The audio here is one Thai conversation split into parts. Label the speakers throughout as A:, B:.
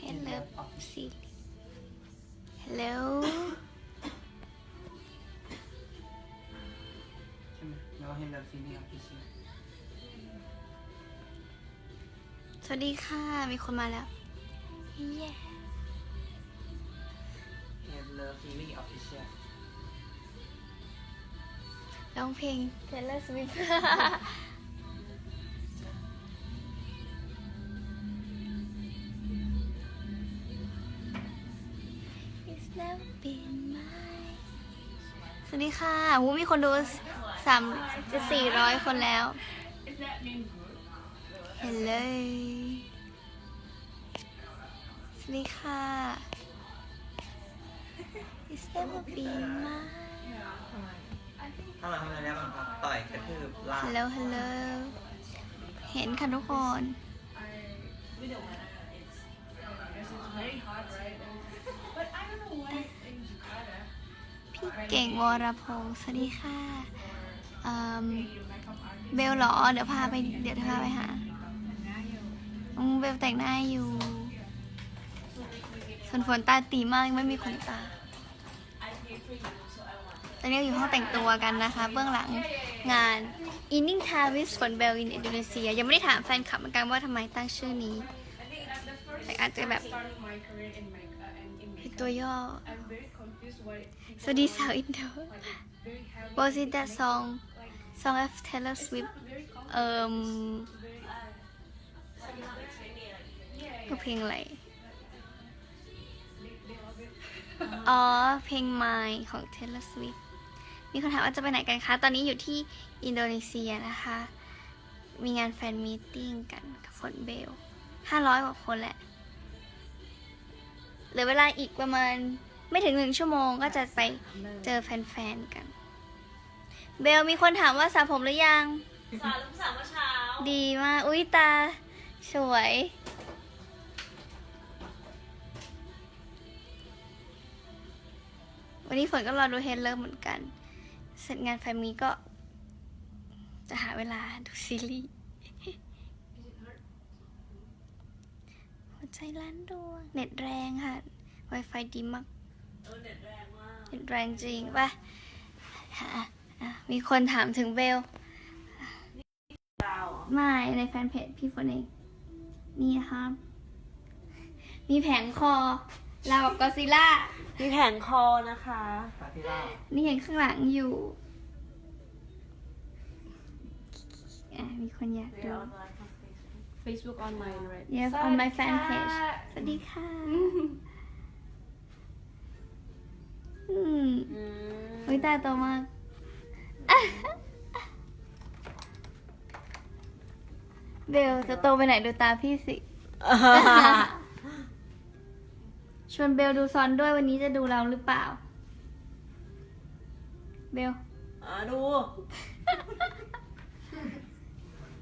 A: Hello
B: ออฟฟิศ
A: ซีรีส์ Hello
B: ใช่ไหมแล้วก็เฮนเดอร์ซีรีส์ออฟฟิเชียล
A: สวัสดีค่ะ มีคนมาแล้วเย้
B: เฮนเดอร์ซีรีส์ออฟฟิเชียล
A: ร้องเพลง Taylor Swift วัสดีค่ะวูมีคนดูสามจะสี่ร้อยคนแล้ว Hello สวัสดีค่ะ It's never been mine
B: ถ้าเราทำอะไรแล้วบ้างครับต่อยกระทืบลาก
A: ฮัลโหลฮัลโหลเห็นค่ะทุกคน เก่งวรพงศ์สวัสดีค่ะเบลหรอ เดี๋ยวพาไป เดี๋ยวพาไปหาเบลแต่งหน้าอยู่ ส่วนฝนตาตีมากยังไม่มีขนตา ตอนนี้อยู่ห้องแต่งตัวกันนะคะ เบื้องหลังงาน Evening Time with ฝนเบล in อินโดนีเซีย ยังไม่ได้ถามแฟนคลับเหมือนกันว่าทำไมตั้งชื่อนี้ แต่อาจจะแบบตัวย่อ
C: I'm very confused what it
A: สวัสดีสาวอินโด
C: like it's
A: Was it that song song of Taylor Swift
C: very complicated
A: เพลงอะไร อ๋อ เพลง My ของ Taylor Swift มีคนถามว่าจะไปไหนกันคะ ตอนนี้อยู่ที่อินโดนีเซียนะคะ มีงานแฟนมีตติ้งกันกับฝนเบลห้าร้อยกว่าคนแหละ เหลือเวลาอีกประมาณ ไม่ถึงหนึ่งชั่วโมงก็จะไปเจอแฟนๆกัน เบลมีคนถามว่าสระผมหรือยัง
C: สาวลูกสาวเมื่อเช้า
A: ดีมาก อุ้ยตา สวย วันนี้ฝนก็รอดูเฮดเลอร์เหมือนกัน เสร็จงานแฟนมีก็ จะหาเวลาดูซีรีส์หัวใจล้านดวง เน็ตแรงค่ะ Wi-Fi ดีมาก
C: เออเน็ตแรงมาก
A: เน็ตแรงจริงป่ะอะอะมีคนถามถึงเบล
C: ดาว
A: ไม่ในแฟนเพจพี่ฝนเอง นี่ครับ มีแผงคอราวกับกอซิล่า
C: มีแผงคอนะคะ
B: ปาร์ตี้ล่า
A: นี่เห็นข้างหลังอยู่อะมีคนอยากดู
C: Facebook on my right
A: Yes on my fan page สวัสดีค่ะ อืมอุ้ยตาโตมาก เบลจะโตไปไหนดูตาพี่สิ ชวนเบลดูซอนด้วยวันนี้จะดูเราหรือเปล่า เบล
C: อ่าดู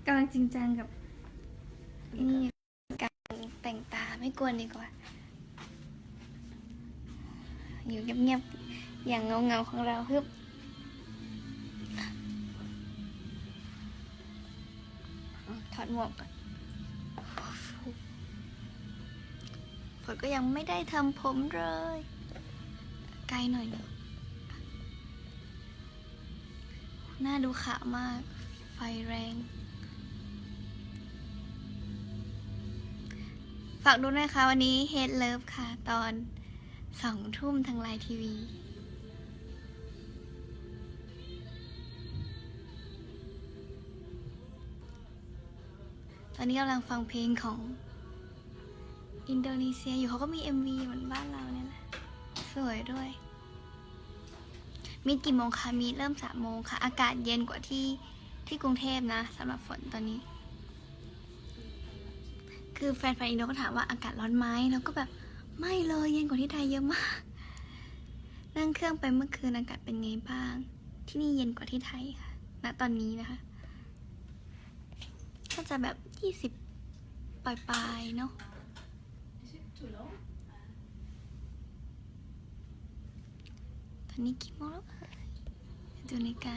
A: กำลังจริงจังกับ นี่การแต่งตาไม่กวนดีกว่า อยู่เงียบๆ อย่างเงาๆของเราฮึบถอดหมวกก่อนฝนก็ยังไม่ได้ทำผมเลย ไกลหน่อยเนอะหน้าดูขาวมาก ไฟแรง ฝากดูด้วยค่ะวันนี้ Head Love ค่ะ ตอนสองทุ่มทางไลน์ทีวี ตอนนี้กำลังฟังเพลงของ อินโดนีเซียอยู่เขาก็มี MV เหมือนบ้านเราเนี่ยแหละสวยด้วย มีกี่โมงคะมีเริ่มสามโมงค่ะ อากาศเย็นกว่าที่ที่กรุงเทพนะสำหรับฝนตอนนี้ คือแฟนๆอินโดก็ถามว่าอากาศร้อนไหมแล้วก็แบบไม่เลยเย็นกว่าที่ไทยเยอะมาก นั่งเครื่องไปเมื่อคืนอากาศเป็นไงบ้าง ที่นี่เย็นกว่าที่ไทยค่ะณตอนนี้นะคะ ก็จะแบบยี่สิบปลายๆเนาะตอนนี้กี่โมงแล้วดูในาฬิกา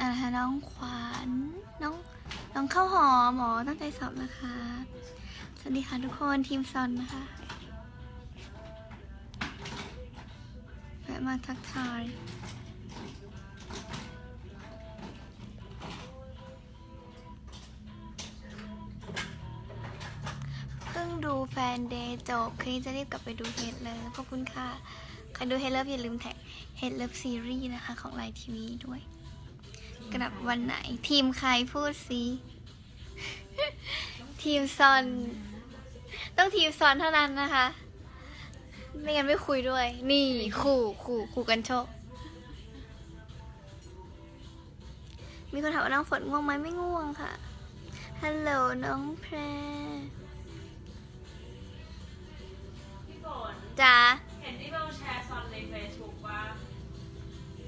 A: อ่าน้องขวัญน้องน้องข้าวหอมหมอตั้งใจสอบนะคะ สวัสดีค่ะทุกคนทีมซอนนะคะะมาทักทายเพิ่งดูแฟนเดย์จบคืนนี้จะรีบกลับไปดูเฮดเลยขอบคุณค่ะ ใครดูเฮดเลิฟอย่าลืมแท็กเฮดเลิฟซีรีส์นะคะของไลน์ทีวีด้วย กลับวันไหน ทีมใครพูดสิ ทีมซอน ต้องทีมซอนเท่านั้นนะคะ ไม่งั้นไม่คุยด้วย นี่ขู่ขู่ขู่กันโชค มีคนถามว่าน้องฝนง่วงไหมไม่ง่วงค่ะ ฮัลโหลน้องแพร
C: พี่ฝน
A: จ๋า
C: เห็นที่เบลแชร์ซอนในเฟซบุ๊กว่า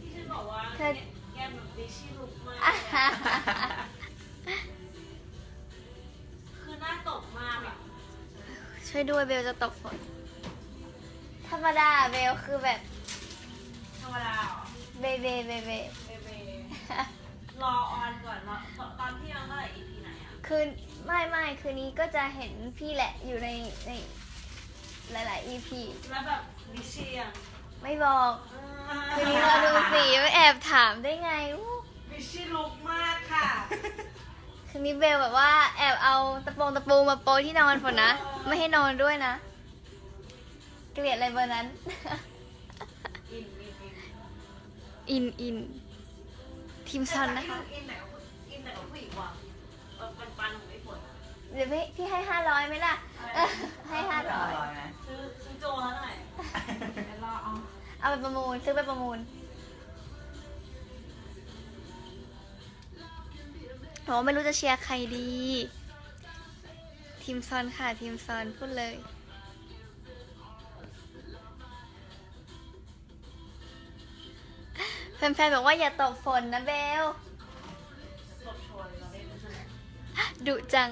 C: ที่ฉันบอกว่า
A: เธอ
C: แกมแบบดิชี่ลุกมาก
A: อะ
C: เลยอะคือหน้าตกมากอะ
A: ช่วยด้วยเบลจะตกฝน ธรรมดาเบลคือแบบ
C: ธรรมดาเหรอ
A: เบเบเบเบ
C: เบเบรอออนก่อนรอตอนที่ยังเมื่อไหร่ EP ไหนอะ
A: คืนไม่ไม่คืนนี้ก็จะเห็นพี่แหละอยู่ในในหลาย ๆ EP
C: แล้วแบบดิชี่ยัง
A: ไม่บอกคืนนี้เราดูสิไม่แอบถามได้ไงอู้
C: ดิชี่ลุกมากค่ะ
A: คืนนี้เบลแบบว่าแอบเอาตะปงตะปูมาโปรยที่นอนฝนนะ ไม่ให้นอนด้วยนะ เกลียดอะไรเบอร์นั้น
C: อินอินอิน
A: อินอินทีมซอนนะคะ
C: อินไหนกับอินไหนกับผู้หญิงวะปันปันของไอ้ฝนอะ
A: เดี๋ยวพี่พี่ให้ห้าร้อยไหมล่ะให้ห้าร้อย
B: ไหม
C: ซื้อซื้อโจแล้วหน่อยเดี๋ยวรอเอา
A: เอาไปประมูลซื้อไปประมูลโหไม่รู้จะเชียร์ใครดี ทีมซอนค่ะทีมซอนพูดเลย แฟนๆบอกว่าอย่าตกฝนนะเบล
C: ดุ
A: จัง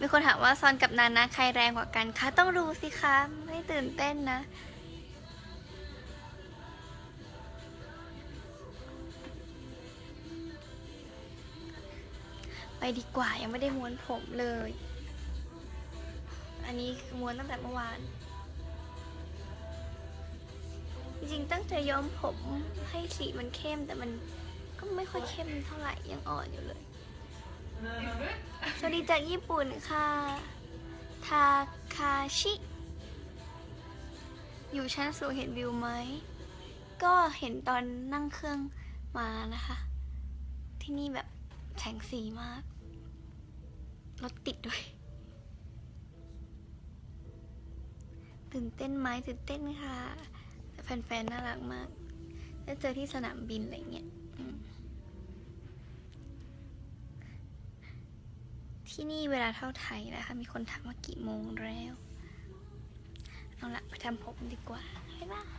A: มีคนถามว่าซอนกับนานะใครแรงกว่ากันคะ ต้องรู้สิคะ ไม่ตื่นเต้นนะ ไปดีกว่ายังไม่ได้ม้วนผมเลย อันนี้ม้วนตั้งแต่เมื่อวาน จริงๆตั้งใจย้อมผมให้สีมันเข้มแต่มันก็ไม่ค่อยเข้มเท่าไหร่ยังอ่อนอยู่เลย สวัสดีจากญี่ปุ่นค่ะ ทาคาชิ อยู่ชั้นสูงเห็นวิวไหม ก็เห็นตอนนั่งเครื่องมานะคะ ที่นี่แบบแสงสีมาก รถติดด้วย ตื่นเต้นไหมตื่นเต้นค่ะ แฟนๆ น่ารักมาก ได้เจอที่สนามบินอะไรเงี้ยที่นี่เวลาเท่าไทยนะคะ มีคนถามว่ากี่โมงแล้ว เอาละไปทำผมดีกว่า บ๊ายบาย